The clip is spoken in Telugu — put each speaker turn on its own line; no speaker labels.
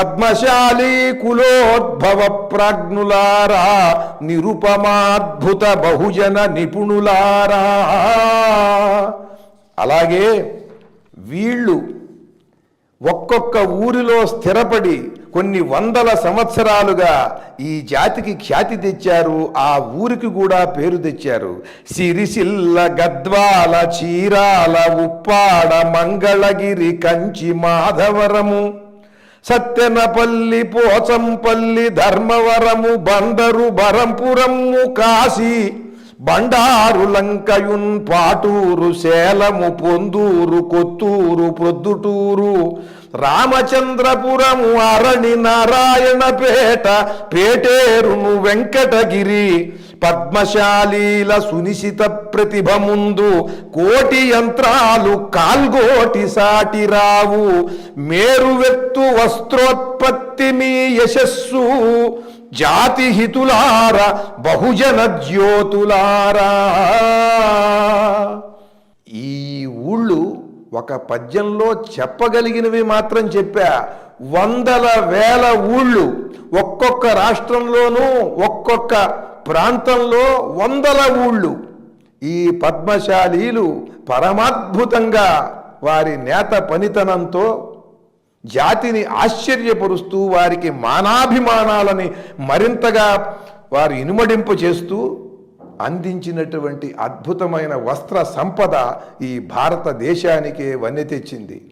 పద్మశాలి కులోద్భవ ప్రాజ్ఞులారా నిరుపమాద్భుత బహుజన నిపుణులారా. అలాగే వీళ్ళు ఒక్కొక్క ఊరిలో స్థిరపడి కొన్ని వందల సంవత్సరాలుగా ఈ జాతికి ఖ్యాతి తెచ్చారు ఆ ఊరికి కూడా పేరు తెచ్చారు. సిరిసిల్ల గద్వాల చీరాల ఉప్పాడ మంగళగిరి కంచి మాధవరము. సత్యనపల్లి పోచంపల్లి ధర్మవరము బందరు బరంపురము కాశీ బండారు లంకయున్ పాటూరు సేలము పొందూరు కొత్తూరు ప్రొద్దుటూరు రామచంద్రపురము అరణి నారాయణపేట పేటేరును వెంకటగిరి పద్మశాలీల సునిశిత ప్రతిభ ముందు కోటి యంత్రాలు కాల్గోటి సాటి రావు. మేరువెత్తు వస్త్రోత్పత్తి మీ యశస్సు జాతి హితులార బహుజన జ్యోతులారా. ఈ ఊళ్ళు ఒక పద్యంలో చెప్పగలిగినవి మాత్రం చెప్పా. వందల వేల ఊళ్ళు ఒక్కొక్క రాష్ట్రంలోనూ ఒక్కొక్క ప్రాంతంలో వందల ఊళ్ళు. ఈ పద్మశాలీలు పరమాద్భుతంగా వారి నేత పనితనంతో జాతిని ఆశ్చర్యపరుస్తూ వారికి మానాభిమానాలని మరింతగా వారు ఇనుమడింపు చేస్తూ అందించినటువంటి అద్భుతమైన వస్త్ర సంపద ఈ భారతదేశానికే వన్నె తెచ్చింది.